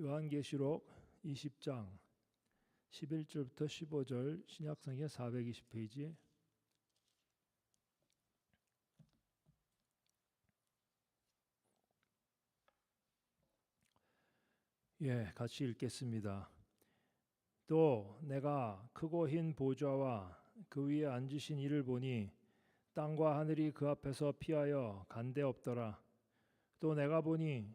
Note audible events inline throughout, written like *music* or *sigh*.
요한계시록 20장 11절부터 15절 신약성경 420페이지 예, 같이 읽겠습니다. 또 내가 크고 흰 보좌와 그 위에 앉으신 이를 보니 땅과 하늘이 그 앞에서 피하여 간데 없더라. 또 내가 보니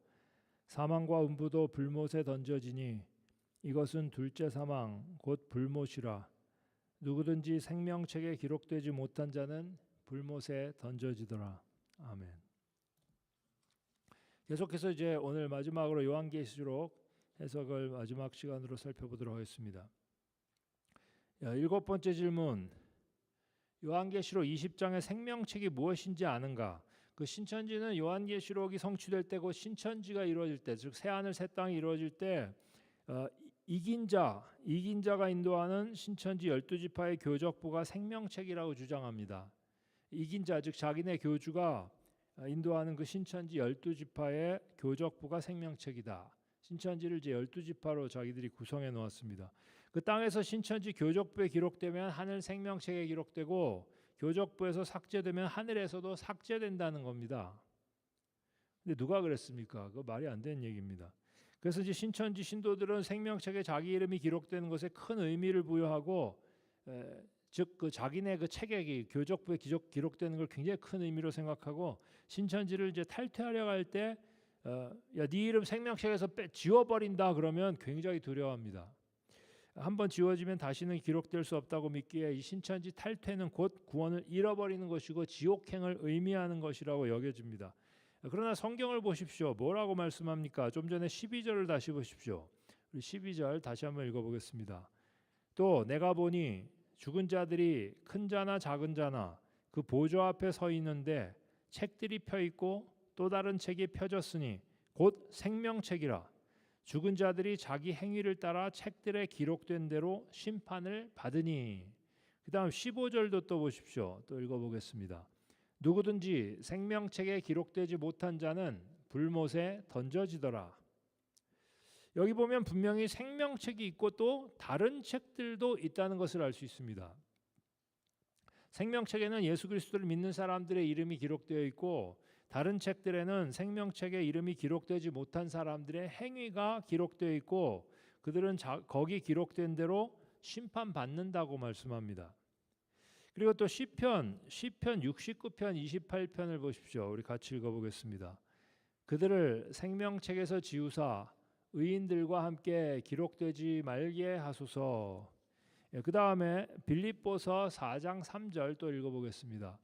사망과 음부도 불못에 던져지니 이것은 둘째 사망 곧 불못이라 누구든지 생명책에 기록되지 못한 자는 불못에 던져지더라 아멘. 계속해서 이제 오늘 마지막으로 요한계시록 해석을 마지막 시간으로 살펴보도록 하겠습니다. 야, 일곱 번째 질문. 요한계시록 20장의 생명책이 무엇인지 아는가? 그 신천지는 요한계시록이 성취될 때고 신천지가 이루어질 때, 즉 새 하늘 새 땅이 이루어질 때 어, 이긴 자, 이긴 자가 인도하는 신천지 열두 지파의 교적부가 생명책이라고 주장합니다. 이긴 자, 즉 자기네 교주가 인도하는 그 신천지 열두 지파의 교적부가 생명책이다. 신천지를 이제 열두 지파로 자기들이 구성해 놓았습니다. 그 땅에서 신천지 교적부에 기록되면 하늘 생명책에 기록되고 교적부에서 삭제되면 하늘에서도 삭제된다는 겁니다. 근데 누가 그랬습니까? 그 말이 안 되는 얘기입니다. 그래서 이제 신천지 신도들은 생명책에 자기 이름이 기록되는 것에 큰 의미를 부여하고 즉 그 자기네 그 책에 교적부에 기록되는 걸 굉장히 큰 의미로 생각하고 신천지를 이제 탈퇴하려 할때 어, 야, 네 이름 생명책에서 빼, 지워버린다 그러면 굉장히 두려워합니다. 한번 지워지면 다시는 기록될 수 없다고 믿기에 이 신천지 탈퇴는 곧 구원을 잃어버리는 것이고 지옥행을 의미하는 것이라고 여겨집니다. 그러나 성경을 보십시오. 뭐라고 말씀합니까? 좀 전에 12절을 다시 보십시오. 우리 12절 다시 한번 읽어보겠습니다. 또 내가 보니 죽은 자들이 큰 자나 작은 자나 그 보좌 앞에 서 있는데 책들이 펴 있고 또 다른 책이 펴졌으니 곧 생명책이라 죽은 자들이 자기 행위를 따라 책들에 기록된 대로 심판을 받으니 그다음 15절도 또 보십시오. 또 읽어 보겠습니다. 누구든지 생명책에 기록되지 못한 자는 불못에 던져지더라. 여기 보면 분명히 생명책이 있고 또 다른 책들도 있다는 것을 알 수 있습니다. 생명책에는 예수 그리스도를 믿는 사람들의 이름이 기록되어 있고 다른 책들에는 생명책에 이름이 기록되지 못한 사람들의 행위가 기록되어 있고 그들은 자, 거기 기록된 대로 심판 받는다고 말씀합니다. 그리고 또 시편 시편 69편 28편을 보십시오. 우리 같이 읽어 보겠습니다. 그들을 생명책에서 지우사 의인들과 함께 기록되지 말게 하소서. 예, 그 다음에 빌립보서 4장 3절 또 읽어보겠습니다.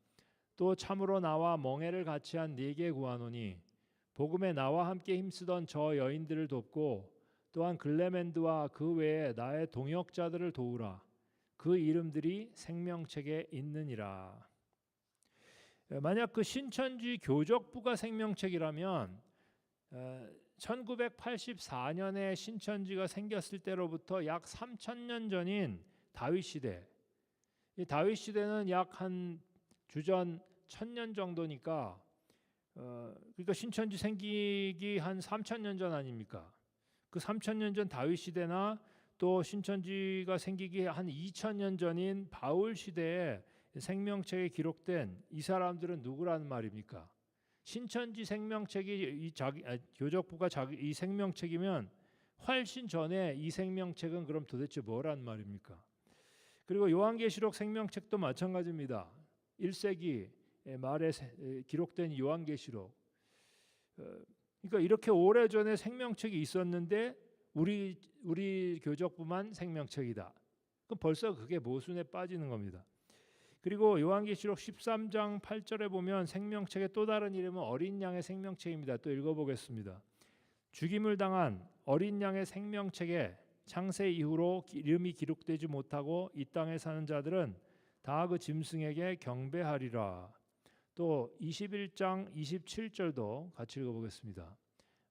또 참으로 나와 멍해를 같이 한 네게 구하노니 복음에 나와 함께 힘쓰던 저 여인들을 돕고 또한 글레멘드와 그 외에 나의 동역자들을 도우라. 그 이름들이 생명책에 있느니라. 예, 만약 그 신천지 교적부가 생명책이라면 1984년에 신천지가 생겼을 때로부터 약 3천년 전인 다윗 시대. 이 다윗 시대는 약 한 주전 천년 정도니까 어, 그러니까 신천지 생기기 한 3천 년 전 아닙니까? 그 3천 년 전 다윗 시대나 또 신천지가 생기기 한 2천 년 전인 바울 시대에 생명책에 기록된 이 사람들은 누구라는 말입니까? 신천지 생명책이 이 자기 아, 교적부가 자기 이 생명책이면 훨씬 전에 이 생명책은 그럼 도대체 뭐란 말입니까? 그리고 요한계시록 생명책도 마찬가지입니다. 1세기 말에 기록된 요한계시록. 어, 그러니까 이렇게 오래 전에 생명책이 있었는데 우리 우리 교적부만 생명책이다. 그럼 벌써 그게 모순에 빠지는 겁니다. 그리고 요한계시록 13장 8절에 보면 생명책의 또 다른 이름은 어린 양의 생명책입니다. 또 읽어보겠습니다. 죽임을 당한 어린 양의 생명책에 창세 이후로 기- 이름이 기록되지 못하고 이 땅에 사는 자들은 다 그 짐승에게 경배하리라. 또 21장 27절도 같이 읽어보겠습니다.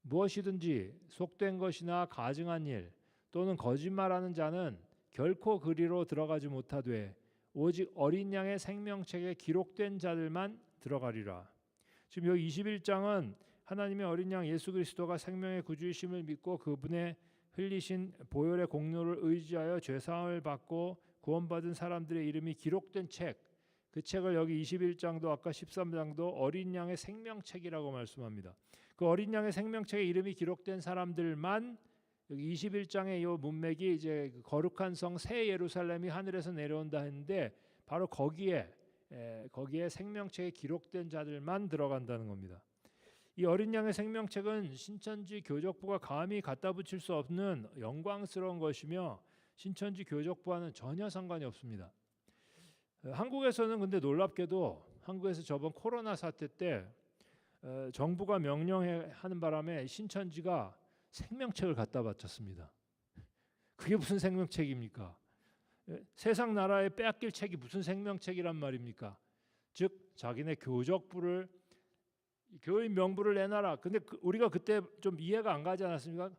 무엇이든지 속된 것이나 가증한 일 또는 거짓말하는 자는 결코 그리로 들어가지 못하되 오직 어린 양의 생명책에 기록된 자들만 들어가리라. 지금 여기 21장은 하나님의 어린 양 예수 그리스도가 생명의 구주이심을 믿고 그분의 흘리신 보혈의 공로를 의지하여 죄 사함을 받고 구원받은 사람들의 이름이 기록된 책. 그 책을 여기 21장도 아까 13장도 어린 양의 생명책이라고 말씀합니다. 그 어린 양의 생명책에 이름이 기록된 사람들만 여기 21장의 이 문맥이 이제 그 거룩한 성 새 예루살렘이 하늘에서 내려온다 했는데 바로 거기에 에, 거기에 생명책에 기록된 자들만 들어간다는 겁니다. 이 어린 양의 생명책은 신천지 교적부가 감히 갖다 붙일 수 없는 영광스러운 것이며 신천지 교적부와는 전혀 상관이 없습니다. 어, 한국에서는 근데 놀랍게도 한국에서 저번 코로나 사태 때 어, 정부가 명령하는 바람에 신천지가 생명책을 갖다 바쳤습니다. 그게 무슨 생명책입니까? 예, 세상 나라에 빼앗길 책이 무슨 생명책이란 말입니까? 즉 자기네 교적부를 교인 명부를 내놔라. 근데 그, 우리가 그때 좀 이해가 안 가지 않았습니까?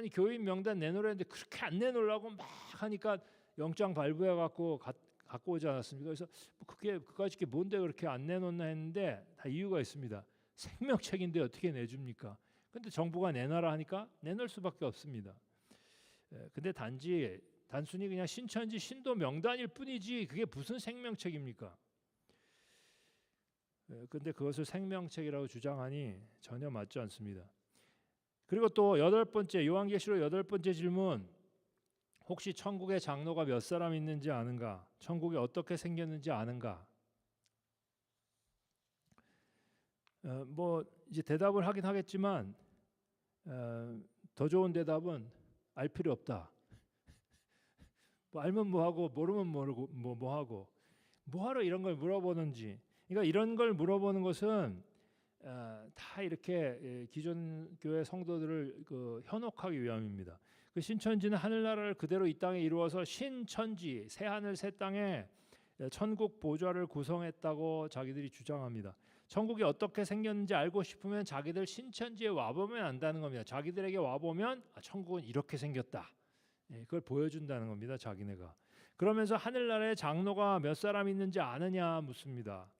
아니 교인 명단 내놓으랬는데 그렇게 안 내놓으려고 막 하니까 영장 발부해 갖고 갖고 오지 않았습니까? 그래서 뭐 그게 그까짓 게 뭔데 그렇게 안 내놓나 했는데 다 이유가 있습니다. 생명책인데 어떻게 내줍니까? 근데 정부가 내놔라 하니까 내놓을 수밖에 없습니다. 예, 근데 단지 단순히 그냥 신천지 신도 명단일 뿐이지 그게 무슨 생명책입니까? 예, 근데 그것을 생명책이라고 주장하니 전혀 맞지 않습니다. 그리고 또 여덟 번째 요한계시록 여덟 번째 질문 혹시 천국에 장로가 몇 사람 있는지 아는가? 천국이 어떻게 생겼는지 아는가? 어, 뭐 이제 대답을 하긴 하겠지만 어, 더 좋은 대답은 알 필요 없다. *laughs* 뭐 알면 뭐하고 모르면 모르고 뭐 뭐하고 뭐하러 이런 걸 물어보는지. 그러니까 이런 걸 물어보는 것은 어, 다 이렇게 예, 기존 교회 성도들을 그 현혹하기 위함입니다. 그 신천지는 하늘나라를 그대로 이 땅에 이루어서 신천지 새 하늘 새 땅에 예, 천국 보좌를 구성했다고 자기들이 주장합니다. 천국이 어떻게 생겼는지 알고 싶으면 자기들 신천지에 와 보면 안다는 겁니다. 자기들에게 와 보면 아, 천국은 이렇게 생겼다. 예, 그걸 보여준다는 겁니다. 자기네가. 그러면서 하늘나라에 장로가 몇 사람 있는지 아느냐 묻습니다.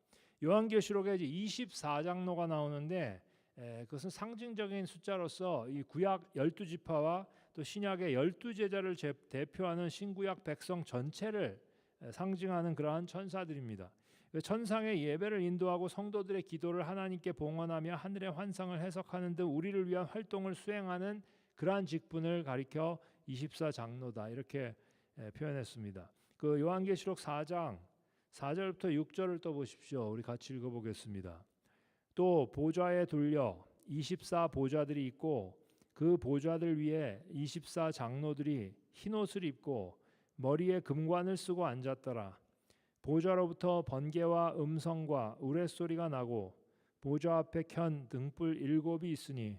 요한계시록에 이제 24장로가 나오는데 에, 그것은 상징적인 숫자로서 이 구약 12지파와 또 신약의 12제자를 제, 대표하는 신구약 백성 전체를 에, 상징하는 그러한 천사들입니다. 그 천상의 예배를 인도하고 성도들의 기도를 하나님께 봉헌하며 하늘의 환상을 해석하는 등 우리를 위한 활동을 수행하는 그러한 직분을 가리켜 24장로다 이렇게 에, 표현했습니다. 그 요한계시록 4장 4절부터 6절을 또 보십시오. 우리 같이 읽어 보겠습니다. 또 보좌에 돌려 24 보좌들이 있고 그 보좌들 위에 24 장로들이 흰 옷을 입고 머리에 금관을 쓰고 앉았더라. 보좌로부터 번개와 음성과 우레소리가 나고 보좌 앞에 켠 등불 일곱이 있으니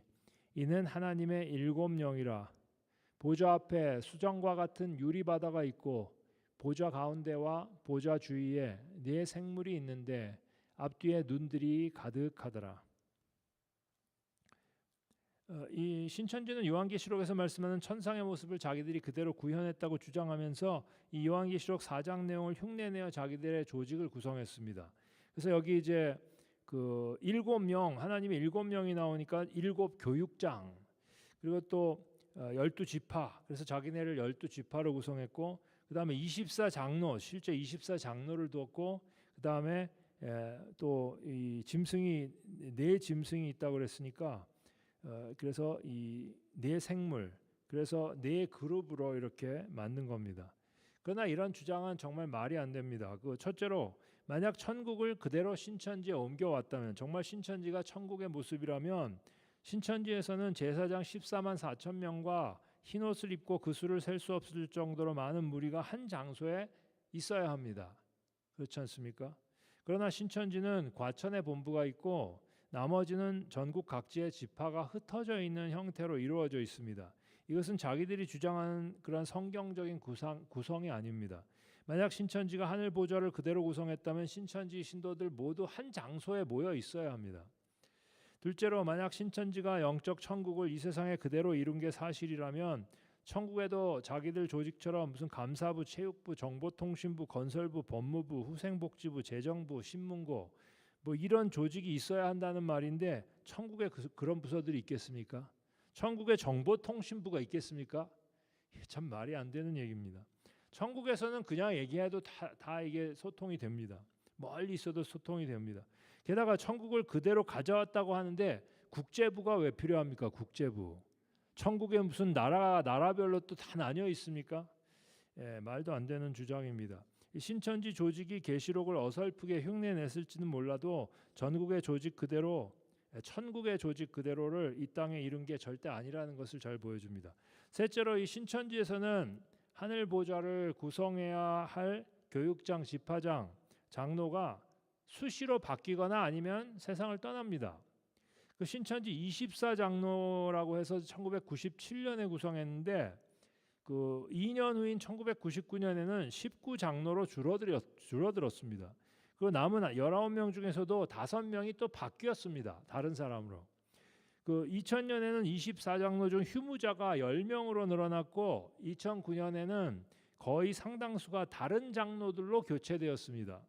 이는 하나님의 일곱 영이라. 보좌 앞에 수정과 같은 유리 바다가 있고 보좌 가운데와 보좌 주위에 네 생물이 있는데 앞뒤에 눈들이 가득하더라. 어, 이 신천지는 요한계시록에서 말씀하는 천상의 모습을 자기들이 그대로 구현했다고 주장하면서 이 요한계시록 4장 내용을 흉내내어 자기들의 조직을 구성했습니다. 그래서 여기 이제 그 일곱 명 하나님의 일곱 명이 나오니까 일곱 교육장 그리고 또 어, 열두 지파 그래서 자기네를 열두 지파로 구성했고 그 다음에 24 장로 실제 24 장로를 두었고 그 다음에 또 이 짐승이 네 짐승이 있다고 그랬으니까 어, 그래서 이 네 생물 그래서 네 그룹으로 이렇게 만든 겁니다. 그러나 이런 주장은 정말 말이 안 됩니다. 그 첫째로 만약 천국을 그대로 신천지에 옮겨왔다면 정말 신천지가 천국의 모습이라면 신천지에서는 제사장 14만 4천 명과 흰 옷을 입고 그 수를 셀 수 없을 정도로 많은 무리가 한 장소에 있어야 합니다. 그렇지 않습니까? 그러나 신천지는 과천에 본부가 있고 나머지는 전국 각지의 지파가 흩어져 있는 형태로 이루어져 있습니다. 이것은 자기들이 주장하는 그런 성경적인 구상, 구성이 아닙니다. 만약 신천지가 하늘 보좌를 그대로 구성했다면 신천지 신도들 모두 한 장소에 모여 있어야 합니다. 둘째로 만약 신천지가 영적 천국을 이 세상에 그대로 이룬 게 사실이라면 천국에도 자기들 조직처럼 무슨 감사부, 체육부, 정보통신부, 건설부, 법무부, 후생복지부, 재정부, 신문고 뭐 이런 조직이 있어야 한다는 말인데 천국에 그, 그런 부서들이 있겠습니까? 천국에 정보통신부가 있겠습니까? 참 말이 안 되는 얘기입니다. 천국에서는 그냥 얘기해도 다, 다 이게 소통이 됩니다. 멀리 있어도 소통이 됩니다. 게다가 천국을 그대로 가져왔다고 하는데 국제부가 왜 필요합니까? 국제부. 천국에 무슨 나라 나라별로 또 다 나뉘어 있습니까? 예, 말도 안 되는 주장입니다. 신천지 조직이 계시록을 어설프게 흉내냈을지는 몰라도 전국의 조직 그대로 예, 천국의 조직 그대로를 이 땅에 이룬 게 절대 아니라는 것을 잘 보여줍니다. 셋째로 이 신천지에서는 하늘 보좌를 구성해야 할 교육장, 집화장, 장로가 수시로 바뀌거나 아니면 세상을 떠납니다. 그 신천지 24장로라고 해서 1997년에 구성했는데 그 2년 후인 1999년에는 19장로로 줄어들었, 줄어들었습니다. 그 남은 19명 중에서도 5명이 또 바뀌었습니다. 다른 사람으로. 그 2000년에는 24장로 중 휴무자가 10명으로 늘어났고 2009년에는 거의 상당수가 다른 장로들로 교체되었습니다.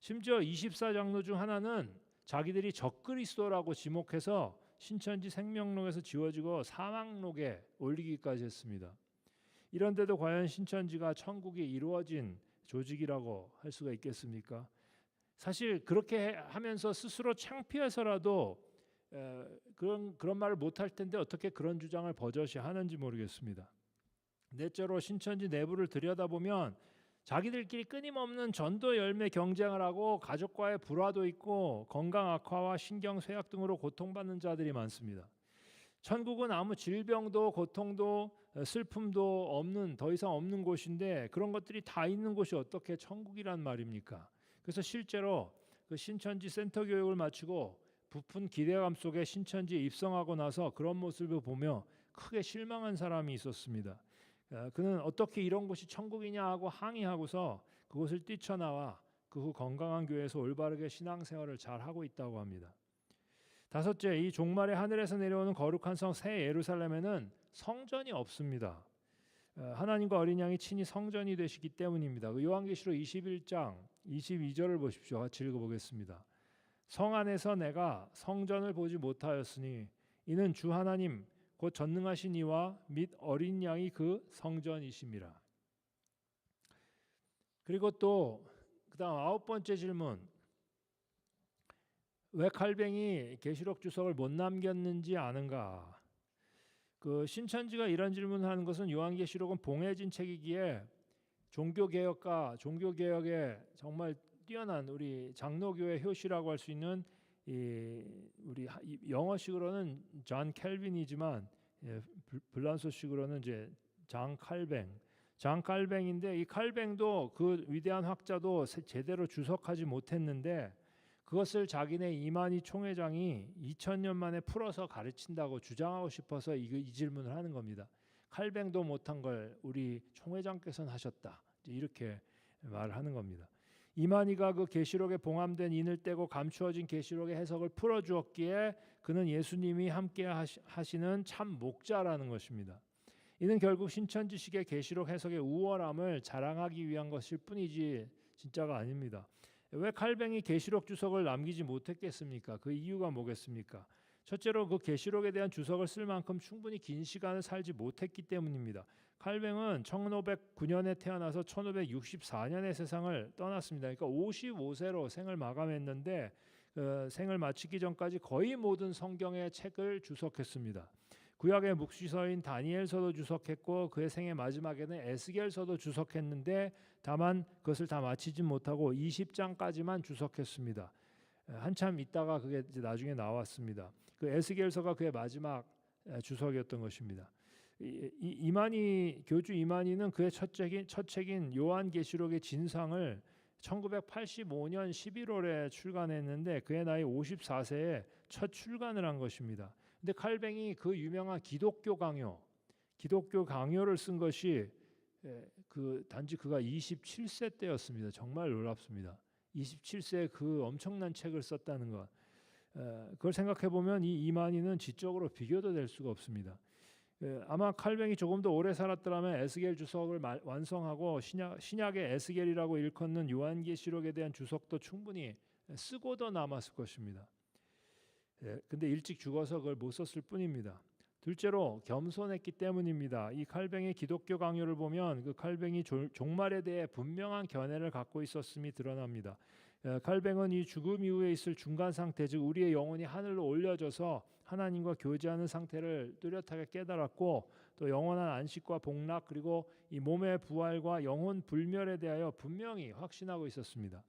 심지어 24장로 중 하나는 자기들이 적그리스도라고 지목해서 신천지 생명록에서 지워지고 사망록에 올리기까지 했습니다. 이런데도 과연 신천지가 천국이 이루어진 조직이라고 할 수가 있겠습니까? 사실 그렇게 하면서 스스로 창피해서라도 그런 그런 말을 못 할 텐데 어떻게 그런 주장을 버젓이 하는지 모르겠습니다. 넷째로 신천지 내부를 들여다보면 자기들끼리 끊임없는 전도 열매 경쟁을 하고 가족과의 불화도 있고 건강 악화와 신경 쇠약 등으로 고통받는 자들이 많습니다. 천국은 아무 질병도 고통도 슬픔도 없는 더 이상 없는 곳인데 그런 것들이 다 있는 곳이 어떻게 천국이란 말입니까? 그래서 실제로 그 신천지 센터 교육을 마치고 부푼 기대감 속에 신천지에 입성하고 나서 그런 모습을 보며 크게 실망한 사람이 있었습니다. 어, 그는 어떻게 이런 곳이 천국이냐 하고 항의하고서 그곳을 뛰쳐나와 그 후 건강한 교회에서 올바르게 신앙생활을 잘 하고 있다고 합니다. 다섯째, 이 종말의 하늘에서 내려오는 거룩한 성 새 예루살렘에는 성전이 없습니다. 어, 하나님과 어린 양이 친히 성전이 되시기 때문입니다. 그 요한계시록 21장 22절을 보십시오. 같이 읽어보겠습니다. 성 안에서 내가 성전을 보지 못하였으니 이는 주 하나님 곧 전능하신 이와 및 어린 양이 그 성전이심이라. 그리고 또 그다음 아홉 번째 질문. 왜 칼뱅이 계시록 주석을 못 남겼는지 아는가? 그 신천지가 이런 질문을 하는 것은 요한계시록은 봉해진 책이기에 종교 개혁과 종교 개혁에 정말 뛰어난 우리 장로교회 효시라고 할 수 있는 이 우리 영어식으로는 존 켈빈이지만 예, 불란서식으로는 이제 장 칼뱅, 장 칼뱅인데 이 칼뱅도 그 위대한 학자도 제대로 주석하지 못했는데 그것을 자기네 이만희 총회장이 2000년 만에 풀어서 가르친다고 주장하고 싶어서 이, 이 질문을 하는 겁니다. 칼뱅도 못한 걸 우리 총회장께서는 하셨다. 이렇게 말하는 겁니다. 이만희가 그 계시록에 봉함된 인을 떼고 감추어진 계시록의 해석을 풀어 주었기에 그는 예수님이 함께 하시는 참 목자라는 것입니다. 이는 결국 신천 지식의 계시록 해석의 우월함을 자랑하기 위한 것일 뿐이지 진짜가 아닙니다. 왜 칼뱅이 계시록 주석을 남기지 못했겠습니까? 그 이유가 뭐겠습니까? 첫째로 그 계시록에 대한 주석을 쓸 만큼 충분히 긴 시간을 살지 못했기 때문입니다. 칼뱅은 1509년에 태어나서 1564년에 세상을 떠났습니다. 그러니까 55세로 생을 마감했는데 그 생을 마치기 전까지 거의 모든 성경의 책을 주석했습니다. 구약의 묵시서인 다니엘서도 주석했고 그의 생의 마지막에는 에스겔서도 주석했는데 다만 그것을 다 마치지 못하고 20장까지만 주석했습니다. 한참 있다가 그게 나중에 나왔습니다. 그 에스겔서가 그의 마지막 주석이었던 것입니다. 이만희 교주 이만희는 그의 첫 책인 첫 책인 요한계시록의 진상을 1985년 11월에 출간했는데 그의 나이 54세에 첫 출간을 한 것입니다. 근데 칼뱅이 그 유명한 기독교 강요, 기독교 강요를 쓴 것이 에, 그 단지 그가 27세 때였습니다. 정말 놀랍습니다. 27세에 그 엄청난 책을 썼다는 것. 에, 그걸 생각해 보면 이 이만희는 지적으로 비교도 될 수가 없습니다. 에, 아마 칼뱅이 조금 더 오래 살았더라면 에스겔 주석을 말, 완성하고 신약, 신약의 에스겔이라고 일컫는 요한계시록에 대한 주석도 충분히 쓰고도 남았을 것입니다. 예, 근데 일찍 죽어서 그걸 못 썼을 뿐입니다. 둘째로 겸손했기 때문입니다. 이 칼뱅의 기독교 강요를 보면 그 칼뱅이 조- 종말에 대해 분명한 견해를 갖고 있었음이 드러납니다. 예, 칼뱅은 이 죽음 이후에 있을 중간 상태, 즉 우리의 영혼이 하늘로 올려져서 하나님과 교제하는 상태를 뚜렷하게 깨달았고 또 영원한 안식과 복락 그리고 이 몸의 부활과 영혼 불멸에 대하여 분명히 확신하고 있었습니다.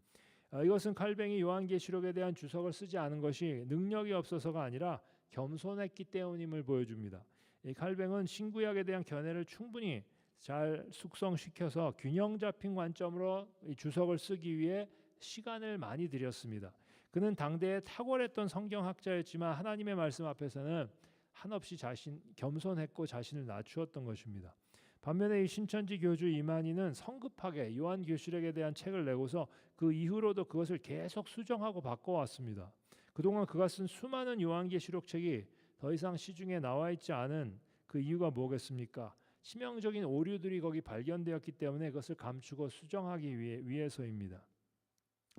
아, 이것은 칼뱅이 요한계시록에 대한 주석을 쓰지 않은 것이 능력이 없어서가 아니라 겸손했기 때문임을 보여줍니다. 이 칼뱅은 신구약에 대한 견해를 충분히 잘 숙성시켜서 균형 잡힌 관점으로 이 주석을 쓰기 위해 시간을 많이 들였습니다. 그는 당대에 탁월했던 성경학자였지만 하나님의 말씀 앞에서는 한없이 자신 겸손했고 자신을 낮추었던 것입니다. 반면에 이 신천지 교주 이만희는 성급하게 요한계시록에 대한 책을 내고서 그 이후로도 그것을 계속 수정하고 바꿔왔습니다. 그동안 그가 쓴 수많은 요한계시록 책이 더 이상 시중에 나와 있지 않은 그 이유가 뭐겠습니까? 치명적인 오류들이 거기 발견되었기 때문에 그것을 감추고 수정하기 위해, 위해서입니다.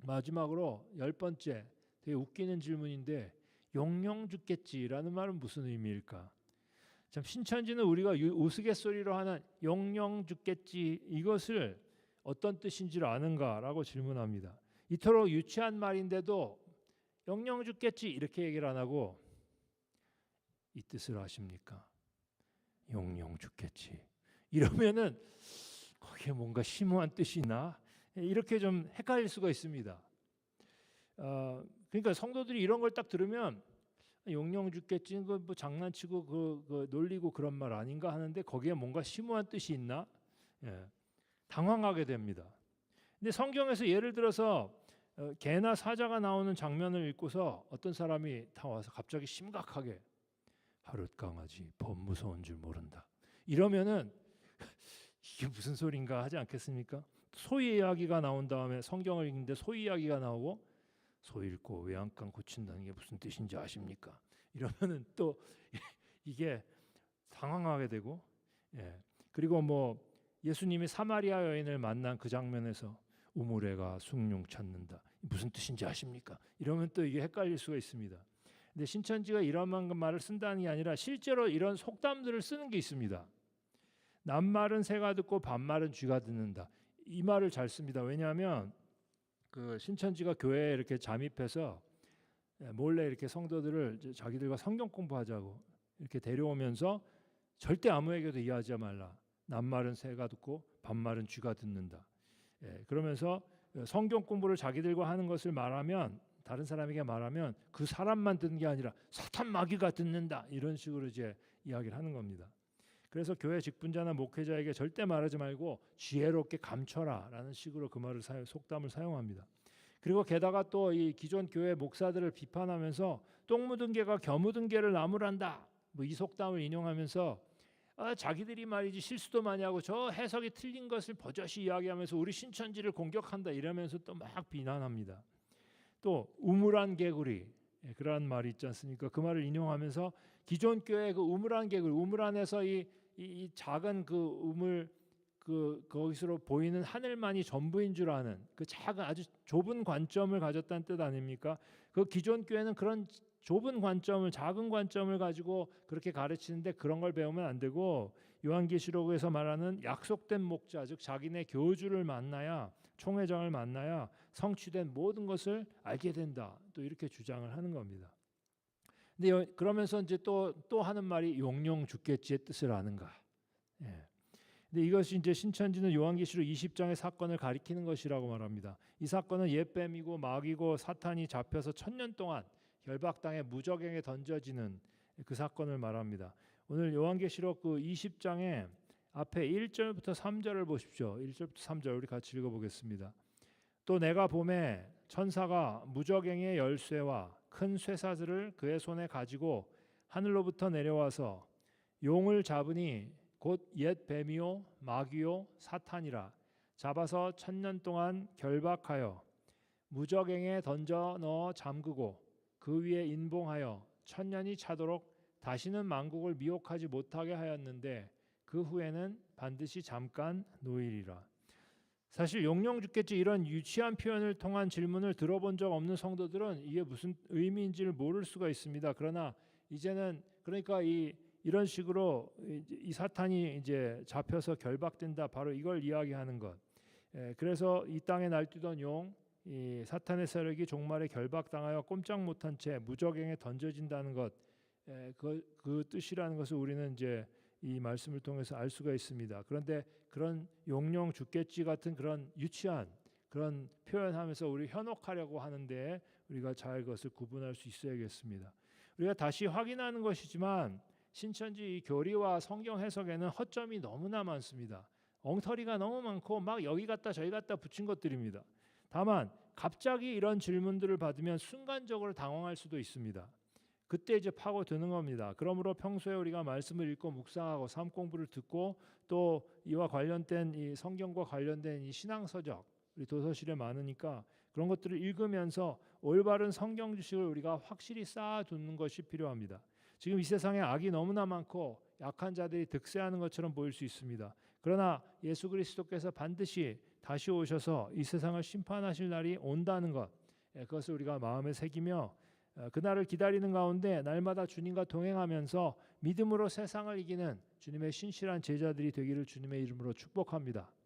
마지막으로 열 번째 되게 웃기는 질문인데 용용 죽겠지라는 말은 무슨 의미일까? 참 신천지는 우리가 유- 우스갯소리로 하는 용용 죽겠지 이것을 어떤 뜻인지를 아는가라고 질문합니다. 이토록 유치한 말인데도 영영 죽겠지 이렇게 얘기를 안 하고 이 뜻을 아십니까? 영영 죽겠지. 이러면은 거기에 뭔가 심오한 뜻이 있나? 이렇게 좀 헷갈릴 수가 있습니다. 어, 그러니까 성도들이 이런 걸 딱 들으면 용영 죽겠지, 그뭐 장난치고 그, 그 놀리고 그런 말 아닌가 하는데 거기에 뭔가 심오한 뜻이 있나? 예, 당황하게 됩니다. 근데 성경에서 예를 들어서 어, 개나 사자가 나오는 장면을 읽고서 어떤 사람이 다 와서 갑자기 심각하게 하룻 강아지 범 무서운 줄 모른다. 이러면은 *laughs* 이게 무슨 소린가 하지 않겠습니까? 소위 이야기가 나온 다음에 성경을 읽는데 소위 이야기가 나오고 소 읽고 외양간 고친다는 게 무슨 뜻인지 아십니까? 이러면은 또 *laughs* 이게 당황하게 되고 예. 그리고 뭐 예수님이 사마리아 여인을 만난 그 장면에서 우물에가 숭늉 찾는다. 무슨 뜻인지 아십니까? 이러면 또 이게 헷갈릴 수가 있습니다. 근데 신천지가 이런 말을 쓴다는 게 아니라 실제로 이런 속담들을 쓰는 게 있습니다. 남말은 새가 듣고 반말은 쥐가 듣는다. 이 말을 잘 씁니다. 왜냐하면 그 신천지가 교회에 이렇게 잠입해서 예, 몰래 이렇게 성도들을 자기들과 성경 공부하자고 이렇게 데려오면서 절대 아무에게도 이해하지 말라. 남말은 새가 듣고 반말은 쥐가 듣는다. 예, 그러면서 성경 공부를 자기들과 하는 것을 말하면 다른 사람에게 말하면 그 사람만 듣는 게 아니라 사탄 마귀가 듣는다 이런 식으로 이제 이야기를 하는 겁니다. 그래서 교회 직분자나 목회자에게 절대 말하지 말고 지혜롭게 감춰라라는 식으로 그 말을 사용, 속담을 사용합니다. 그리고 게다가 또 이 기존 교회 목사들을 비판하면서 똥 묻은 개가 겨 묻은 개를 나무란다. 뭐 이 속담을 인용하면서 아, 자기들이 말이지 실수도 많이 하고 저 해석이 틀린 것을 버젓이 이야기하면서 우리 신천지를 공격한다 이러면서 또 막 비난합니다. 또 우물한 개구리 예, 그러한 말이 있지 않습니까? 그 말을 인용하면서 기존 교회 그 우물한 개구리 우물 안에서 이, 이, 이 작은 그 우물 그 거기서로 보이는 하늘만이 전부인 줄 아는 그 작은 아주 좁은 관점을 가졌다는 뜻 아닙니까? 그 기존 교회는 그런 좁은 관점을 작은 관점을 가지고 그렇게 가르치는데 그런 걸 배우면 안 되고 요한계시록에서 말하는 약속된 목자 즉 자기네 교주를 만나야 총회장을 만나야 성취된 모든 것을 알게 된다. 또 이렇게 주장을 하는 겁니다. 근데 여- 그러면서 이제 또 또 하는 말이 용용 죽겠지의 뜻을 아는가. 예. 근데 이것이 이제 신천지는 요한계시록 20장의 사건을 가리키는 것이라고 말합니다. 이 사건은 옛뱀이고 마귀고 사탄이 잡혀서 천년 동안 결박당해 무적행에 던져지는 그 사건을 말합니다. 오늘 요한계시록 그 20장에 앞에 1절부터 3절을 보십시오. 1절부터 3절 우리 같이 읽어보겠습니다. 또 내가 봄에 천사가 무적행의 열쇠와 큰 쇠사슬을 그의 손에 가지고 하늘로부터 내려와서 용을 잡으니 곧 옛 뱀이요 마귀요 사탄이라 잡아서 천년 동안 결박하여 무적행에 던져 넣어 잠그고 그 위에 인봉하여 천년이 차도록 다시는 만국을 미혹하지 못하게 하였는데 그 후에는 반드시 잠깐 노일이라. 사실 용령 죽겠지 이런 유치한 표현을 통한 질문을 들어본 적 없는 성도들은 이게 무슨 의미인지를 모를 수가 있습니다. 그러나 이제는 그러니까 이 이런 식으로 이- 이 사탄이 이제 잡혀서 결박된다 바로 이걸 이야기하는 것. 예, 그래서 이 땅에 날뛰던 용, 이 사탄의 세력이 종말에 결박당하여 꼼짝 못한 채 무적행에 던져진다는 것, 예, 그, 그 뜻이라는 것을 우리는 이제 이 말씀을 통해서 알 수가 있습니다. 그런데 그런 용령 죽겠지 같은 그런 유치한 그런 표현하면서 우리 현혹하려고 하는데 우리가 잘 그것을 구분할 수 있어야겠습니다. 우리가 다시 확인하는 것이지만 신천지 이 교리와 성경 해석에는 허점이 너무나 많습니다. 엉터리가 너무 많고 막 여기 갔다 저기 갔다 붙인 것들입니다. 다만 갑자기 이런 질문들을 받으면 순간적으로 당황할 수도 있습니다. 그때 이제 파고드는 겁니다. 그러므로 평소에 우리가 말씀을 읽고 묵상하고 삶 공부를 듣고 또 이와 관련된 이 성경과 관련된 이 신앙 서적 우리 도서실에 많으니까 그런 것들을 읽으면서 올바른 성경 지식을 우리가 확실히 쌓아두는 것이 필요합니다. 지금 이 세상에 악이 너무나 많고 약한 자들이 득세하는 것처럼 보일 수 있습니다. 그러나 예수 그리스도께서 반드시 다시 오셔서 이 세상을 심판하실 날이 온다는 것, 예, 그것을 우리가 마음에 새기며 어, 그날을 기다리는 가운데 날마다 주님과 동행하면서 믿음으로 세상을 이기는 주님의 신실한 제자들이 되기를 주님의 이름으로 축복합니다.